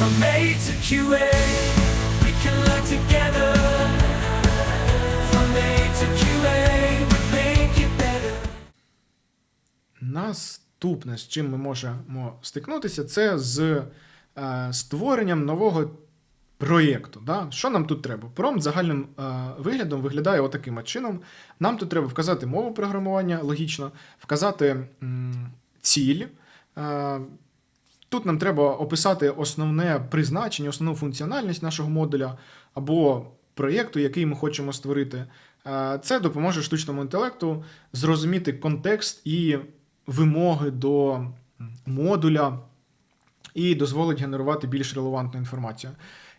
From A to QA, we can learn together. From A to QA, we make it better. Наступне, з чим ми можемо стикнутися, це з е, створенням нового проєкту. Да? Що нам тут треба? Промпт загальним е, виглядом виглядає отаким от чином. Нам тут треба вказати мову програмування логічно, вказати м, ціль. Е, Тут нам треба описати основне призначення, основну функціональність нашого модуля або проєкту, який ми хочемо створити. Е, Це допоможе штучному інтелекту зрозуміти контекст і вимоги до модуля і дозволить генерувати більш релевантну інформацію.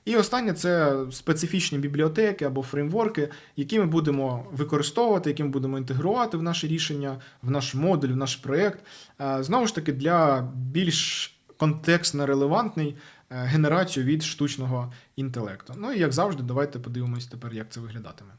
І останнє це специфічні бібліотеки або фреймворки, які ми будемо використовувати, які ми будемо інтегрувати в наше рішення, в наш модуль, в наш проєкт. Е, Знову ж таки, для більш контекстно релевантний е, генерацію від штучного інтелекту. Ну і як завжди, давайте подивимось тепер, як це виглядатиме.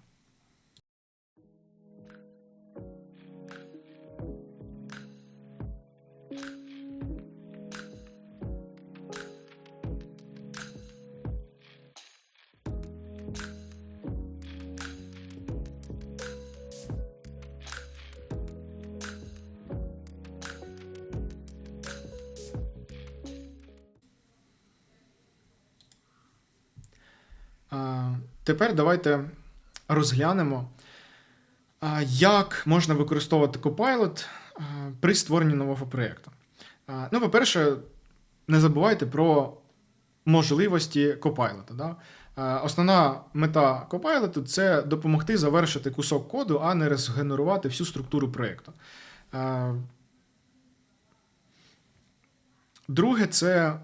Тепер давайте розглянемо, як можна використовувати Copilot при створенні нового проєкту. Ну, по-перше, не забувайте про можливості Copilot. Да? Основна мета Copilot – це допомогти завершити кусок коду, а не розгенерувати всю структуру проєкту. Друге, це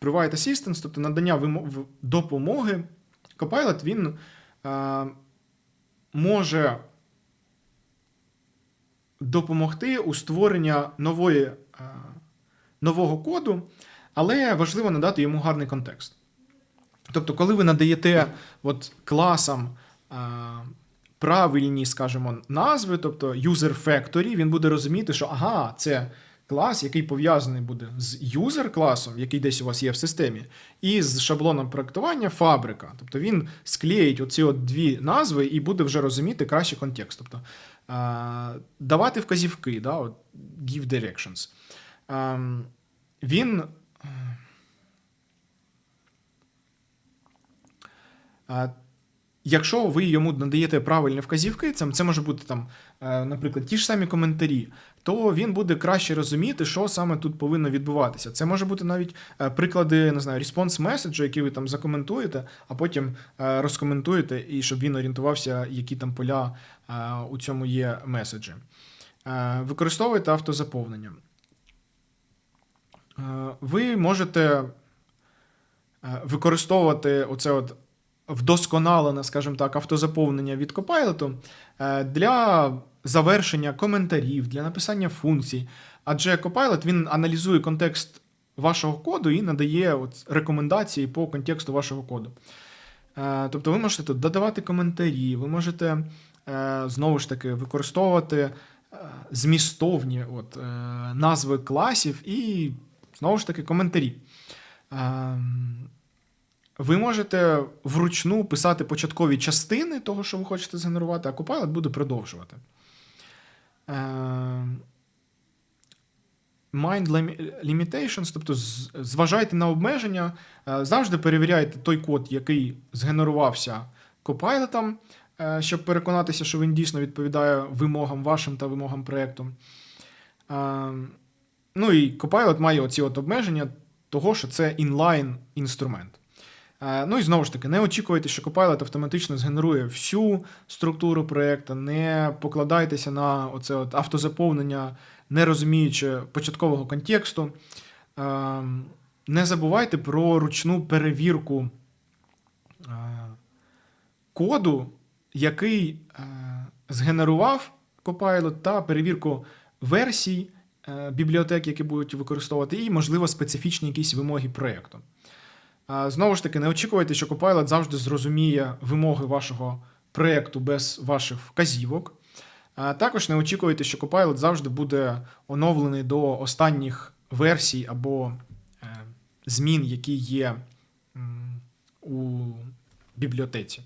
Provide Assistance, тобто надання допомоги. Copilot він е, може допомогти у створенні нової, е, нового коду, але важливо надати йому гарний контекст. Тобто, коли ви надаєте от, класам е, правильні, скажімо, назви, тобто user factory, він буде розуміти, що ага, це клас, який пов'язаний буде з user класом, який десь у вас є в системі, і з шаблоном проектування фабрика. Тобто він склеїть оці от дві назви і буде вже розуміти краще контекст. Тобто е, давати вказівки, да, от, give directions. Ем, він. Якщо ви йому надаєте правильні вказівки, це, це може бути там, е, наприклад, ті ж самі коментарі, то він буде краще розуміти, що саме тут повинно відбуватися. Це може бути навіть е, приклади, не знаю, респонс меседжу, який ви там закоментуєте, а потім е, розкоментуєте, і щоб він орієнтувався, які там поля у цьому є меседжі. Використовуйте автозаповнення. Ви можете використовувати оце от вдосконалене, скажімо так, автозаповнення від Copilot е, для завершення коментарів, для написання функцій. Адже Copilot він аналізує контекст вашого коду і надає от рекомендації по контексту вашого коду. Е, Тобто ви можете тут додавати коментарі, ви можете е, знову ж таки використовувати змістовні от, назви класів і знову ж таки коментарі. Ви можете вручну писати початкові частини того, що ви хочете згенерувати, а Copilot буде продовжувати. Ем, Mind limitations, тобто зважайте на обмеження, е, завжди перевіряйте той код, який згенерувався Copilot, е, щоб переконатися, що він дійсно відповідає вимогам вашим та вимогам проєкту. Ну і Copilot має оці от обмеження того, що це інлайн інструмент. Е, Ну і знову ж таки, не очікуйте, що Copilot автоматично згенерує всю структуру проєкту, не покладайтеся на оце от автозаповнення, не розуміючи початкового контексту. Е, Не забувайте про ручну перевірку е, коду, який згенерував Copilot, та перевірку версій бібліотек, які будуть використовувати, і, можливо, специфічні якісь вимоги проєкту. Знову ж таки, не очікуйте, що Copilot завжди зрозуміє вимоги вашого проєкту без ваших вказівок. Також не очікуйте, що Copilot завжди буде оновлений до останніх версій або е, змін, які є у бібліотеці.